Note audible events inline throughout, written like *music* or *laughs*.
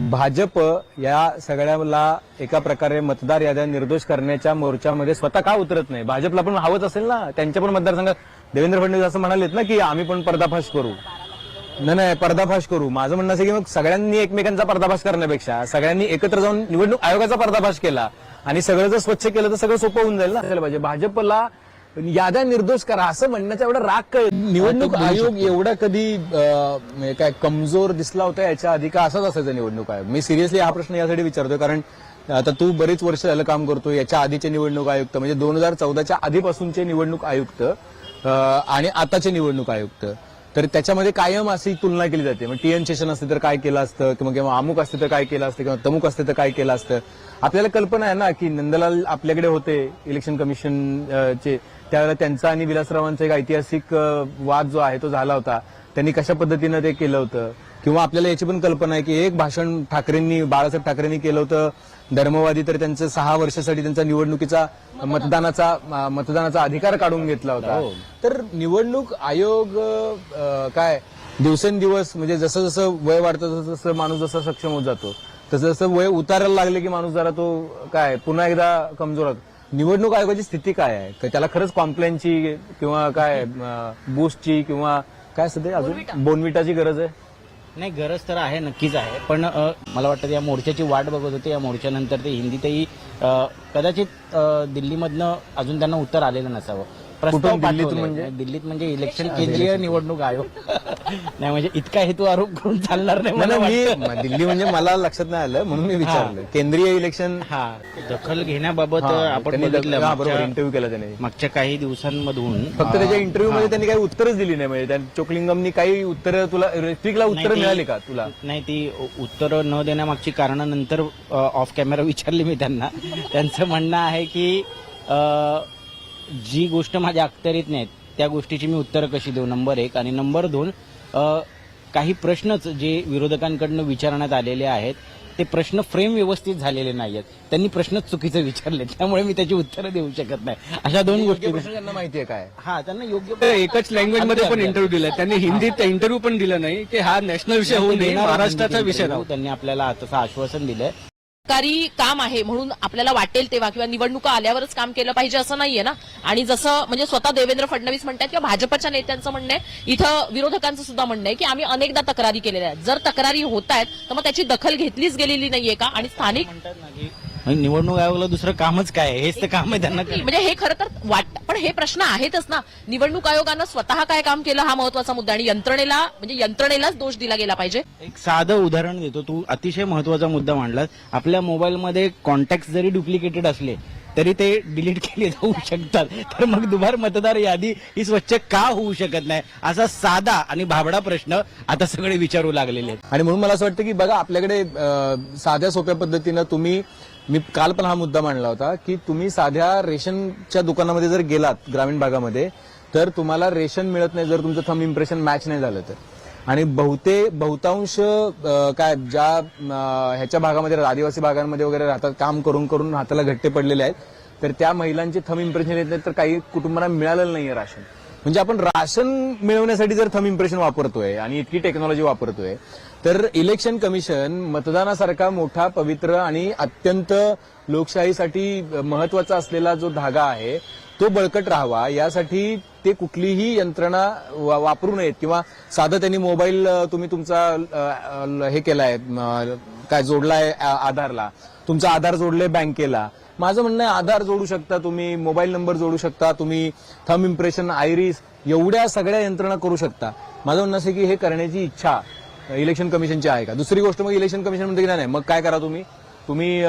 भाजप या सगळ्याला एका प्रकारे मतदार याद्या निर्दोष करण्याच्या मोर्चामध्ये स्वतः का उतरत नाही? भाजपला पण हवंच असेल ना? त्यांच्या पण मतदारसंघात देवेंद्र फडणवीस असं म्हणालेत ना की आम्ही पण पर्दाफाश करू. नाही नाही पर्दाफाश करू. माझं म्हणणं असं की मग सगळ्यांनी एकमेकांचा पर्दाफाश करण्यापेक्षा सगळ्यांनी एकत्र जाऊन निवडणूक आयोगाचा पर्दाफाश केला आणि सगळं जर स्वच्छ केलं तर सगळं सोपं होऊन जाईल ना? पाहिजे. भाजपला याद्या निर्दोष करा असं म्हणण्याचा एवढा राग काय निवडणूक आयोग एवढा कधी म्हणजे काय कमजोर दिसला होता याच्या आधी? का असाच असायचा निवडणूक आयोग? मी सिरियसली हा प्रश्न यासाठी विचारतोय कारण आता तू बरीच वर्ष झालं काम करतोय याच्या आधीचे निवडणूक आयुक्त म्हणजे दोन हजार चौदाच्या आधीपासूनचे निवडणूक आयुक्त आणि आताचे निवडणूक आयुक्त. तर त्याच्यामध्ये कायम अशी तुलना केली जाते. मग टी एन सेशन असते तर काय केलं असतं? किंवा किंवा अमुक असते तर काय केलं असतं? किंवा तमुक असते तर काय केलं असतं? आपल्याला कल्पना आहे ना की नंदलाल आपल्याकडे होते इलेक्शन कमिशन अं, चे त्यावेळेला त्यांचा आणि विलासरावांचा एक ऐतिहासिक वाद जो आहे तो झाला होता. त्यांनी कशा पद्धतीनं ते केलं होतं? किंवा आपल्याला याची पण कल्पना आहे की एक भाषण ठाकरेंनी बाळासाहेब ठाकरेंनी केलं होतं. धर्मवादी तर त्यांचं सहा वर्षासाठी त्यांचा निवडणुकीचा मतदानाचा मतदानाचा अधिकार काढून घेतला होता. तर निवडणूक आयोग काय दिवसेंदिवस म्हणजे जसं जसं वय वाढतं तसं जसं माणूस जसा सक्षम होत जातो. तसं जसं वय उतारायला लागले की माणूस जरा तो काय पुन्हा एकदा कमजोर होतो. निवडणूक आयोगाची स्थिती काय आहे? का त्याला खरंच कॉम्प्लेनची किंवा काय बूस्टची किंवा काय ते अजून बोनविटाची गरज आहे? नाही गरज तर आहे नक्कीच आहे. पण मला वाटतं या मोर्चाची वाट बघत होते. या मोर्चानंतर ते हिंदीतही कदाचित दिल्लीमधनं अजून त्यांना उत्तर आलेलं नसावं. प्रस्ताव कुठून? दिल्लीतून पाठवले. म्हणजे? दिल्लीत म्हणजे इलेक्शन केंद्रीय *laughs* निवडणूक आयोग. *laughs* नाही म्हणजे इतका हेतू आरोप करून चालणार नाही मला नाही, वाटतं. नाही, मी दिल्ली म्हणजे मला लक्षात नाही आलं म्हणून मी विचारलं. केंद्रीय इलेक्शन हा. दखल घेण्याबाबत आपण बघितलं मागच्या- इंटरव्ह्यू केला त्याने. मागच्या काही दिवसांमधून फक्त त्याच्या इंटरव्ह्यू मध्ये त्यांनी काही उत्तरच दिली नाही म्हणजे त्या चोकलिंगमनी काही उत्तर तुला ऋत्विकला उत्तर नाही, मिळाली का तुला? नाही ती उत्तर न देण्यामागची कारण नंतर ऑफ कॅमेरा विचारली मी त्यांना. त्यांचं म्हणणं आहे की अ, जी गोष्ट माझ्या अखत्यारीत नाहीत त्या गोष्टीची मी उत्तरं कशी देऊ? नंबर एक. आणि नंबर दोन काही प्रश्नच जे विरोधकांकडनं विचारण्यात आलेले आहेत ते प्रश्न फ्रेम व्यवस्थित झालेले नाहीयेत. त्यांनी प्रश्नच चुकीचे विचारले त्यामुळे मी त्याची उत्तरं देऊ शकत नाही. अशा दोन गोष्टी त्यांना माहितीये काय? हा त्यांना योग्य एकच लँग्वेजमध्ये पण इंटरव्ह्यू दिला त्यांनी हिंदीत इंटरव्ह्यू पण दिला नाही की हा नॅशनल विषय होऊ नये महाराष्ट्राचा विषय राहू. त्यांनी आपल्याला तसं आश्वासन दिलंय. सरकारी काम आहे म्हणून आपल्याला वाटेल तेव्हा किंवा निवडणुका आल्यावरच काम केलं पाहिजे असं नाहीये ना? आणि जसं म्हणजे स्वतः देवेंद्र फडणवीस म्हणतात किंवा भाजपच्या नेत्यांचं म्हणणं आहे इथं विरोधकांचं सुद्धा म्हणणं आहे की आम्ही अनेकदा तक्रारी केलेल्या आहेत. जर तक्रारी होत आहेत तर मग त्याची दखल घेतलीच गेलेली नाहीये का? आणि स्थानिक म्हणतात ना म्हणजे निवडणूक आयोगाला दुसरं कामच काय? आहे? हेच तर काम आहे त्यांना म्हणजे हे खरं तर वाट पण हे प्रश्न आहेतच ना. निवडणूक आयोगानं स्वतः काय काम केलं हा महत्त्वाचा मुद्दा आणि यंत्रणेला म्हणजे यंत्रणेलाच दोष दिला गेला पाहिजे. एक साधं उदाहरण देतो. तू अतिशय महत्त्वाचा मुद्दा मांडलास. आपल्या मोबाईलमध्ये कॉन्टॅक्ट जरी डुप्लिकेटेड असले तरी ते डिलीट केले जाऊ शकतात. तर मग दुबार मतदार यादी ही स्वच्छ का होऊ शकत नाही? असा साधा आणि भाबडा प्रश्न आता सगळे विचारू लागलेले आहेत. आणि म्हणून मला असं वाटतं की बघा आपल्याकडे अं, साध्या सोप्या पद्धतीनं तुम्ही मी काल पण हा मुद्दा मांडला होता की तुम्ही साध्या रेशनच्या दुकानामध्ये जर गेलात ग्रामीण भागामध्ये तर तुम्हाला रेशन मिळत नाही जर तुमचं थम इम्प्रेशन मॅच नाही झालं तर. आणि बहुते बहुतांश काय ज्या ह्याच्या भागामध्ये आदिवासी भागांमध्ये वगैरे राहतात काम करून करून हाताला घट्टे पडलेले आहेत तर त्या महिलांचे थम इम्प्रेशन येत नाही तर काही कुटुंबांना मिळालेलं नाहीये राशन. म्हणजे आपण राशन मिळवण्यासाठी जर थम इम्प्रेशन वापरतोय आणि इतकी टेक्नॉलॉजी वापरतोय तर इलेक्शन कमिशन मतदानासारखा मोठा पवित्र आणि अत्यंत लोकशाहीसाठी महत्त्वाचा असलेला जो धागा आहे तो बळकट राहावा. यासाठी ते कुठलीही यंत्रणा वापरू नयेत किंवा साधं त्यांनी मोबाईल तुम्ही तुमचा हे केलाय काय जोडलाय आधारला. तुमचा आधार जोडले बँकेला. माझं म्हणणं आहे आधार जोडू शकता तुम्ही मोबाईल नंबर जोडू शकता तुम्ही थम इम्प्रेशन आयरिस एवढ्या सगळ्या यंत्रणा करू शकता. माझं म्हणणं असं की हे करण्याची इच्छा इलेक्शन कमिशनची आहे का? दुसरी गोष्ट मग इलेक्शन कमिशन म्हणते की नाही मग काय करा तुम्ही? तुम्ही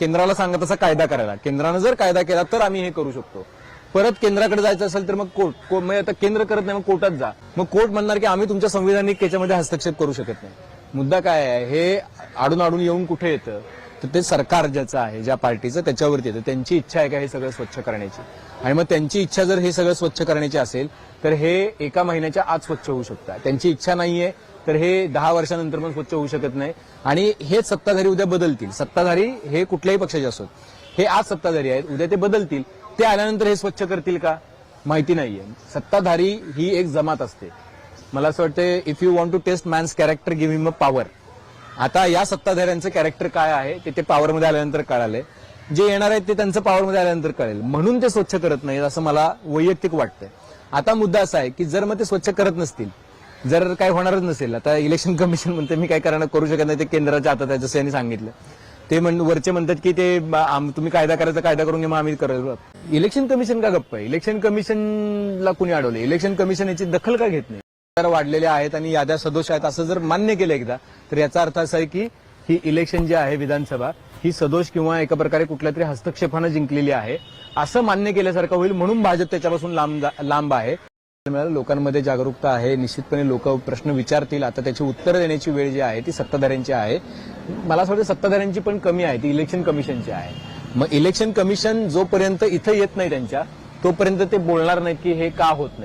केंद्राला सांगा तसा कायदा करायला. केंद्रानं जर कायदा केला तर आम्ही हे करू शकतो. परत केंद्राकडे जायचं असेल तर मग कोर्ट को- मग आता केंद्र करत नाही मग कोर्टात जा. मग कोर्ट म्हणणार की आम्ही तुमच्या संविधानिक याच्यामध्ये हस्तक्षेप करू शकत नाही. मुद्दा काय आहे हे आडून आडून येऊन कुठे येतं? तर ते सरकार ज्याचं आहे ज्या पार्टीचं त्याच्यावरती येतं त्यांची इच्छा आहे का हे सगळं स्वच्छ करण्याची? आणि मग त्यांची इच्छा जर हे सगळं स्वच्छ करण्याची असेल तर हे एका महिन्याच्या आत स्वच्छ होऊ शकतं त्यांची इच्छा नाहीये तर हे दहा वर्षानंतर पण स्वच्छ होऊ शकत नाही. आणि हेच सत्ताधारी उद्या बदलतील. सत्ताधारी हे कुठल्याही पक्षाचे असोत. हे आज सत्ताधारी आहेत उद्या ते बदलतील. ते आल्यानंतर हे स्वच्छ करतील का? माहिती नाहीये. सत्ताधारी ही एक जमात असते. मला असं वाटतं if you want to test man's character give him a power आता या सत्ताधाऱ्यांचं कॅरेक्टर काय आहे ते ते पॉवरमध्ये आल्यानंतर कळाले जे येणार आहेत ते त्यांचं पॉवरमध्ये आल्यानंतर कळेल. म्हणून ते स्वच्छ करत नाहीत असं मला वैयक्तिक वाटतंय. आता मुद्दा असा आहे की जर मग ते स्वच्छ करत नसतील जर काय होणारच नसेल आता इलेक्शन कमिशन म्हणते मी काय करणं करू शकत नाही ते केंद्राच्या हातात आहे जसं यांनी सांगितलं. ते म्हण वरचे म्हणतात की ते तुम्ही कायदा करायचा कायदा करून घ्या मग आम्ही करेल इलेक्शन कमिशन का गप्प आहे? इलेक्शन कमिशनला कुणी अडवलं इलेक्शन कमिशन याची दखल का घेत नाही? तर वाढलेल्या आहेत आणि याद्या सदोष आहेत असं जर मान्य केलं एकदा तर याचा अर्थ असा आहे की ही इलेक्शन जी आहे विधानसभा ही सदोष किंवा एका प्रकारे कुठल्या तरी हस्तक्षेपानं जिंकलेली आहे असं मान्य केल्यासारखं होईल म्हणून भाजप त्याच्यापासून लांब लांब आहे. लोकांमध्ये जागरूकता आहे निश्चितपणे लोक प्रश्न विचारतील. आता त्याची उत्तरं देण्याची वेळ जी आहे ती सत्ताधाऱ्यांची आहे. मला असं वाटतं सत्ताधाऱ्यांची पण कमी आहे ती इलेक्शन कमिशनची आहे. मग इलेक्शन कमिशन जोपर्यंत इथं येत नाही त्यांच्या तोपर्यंत ते बोलणार नाहीत की हे का होत नाही.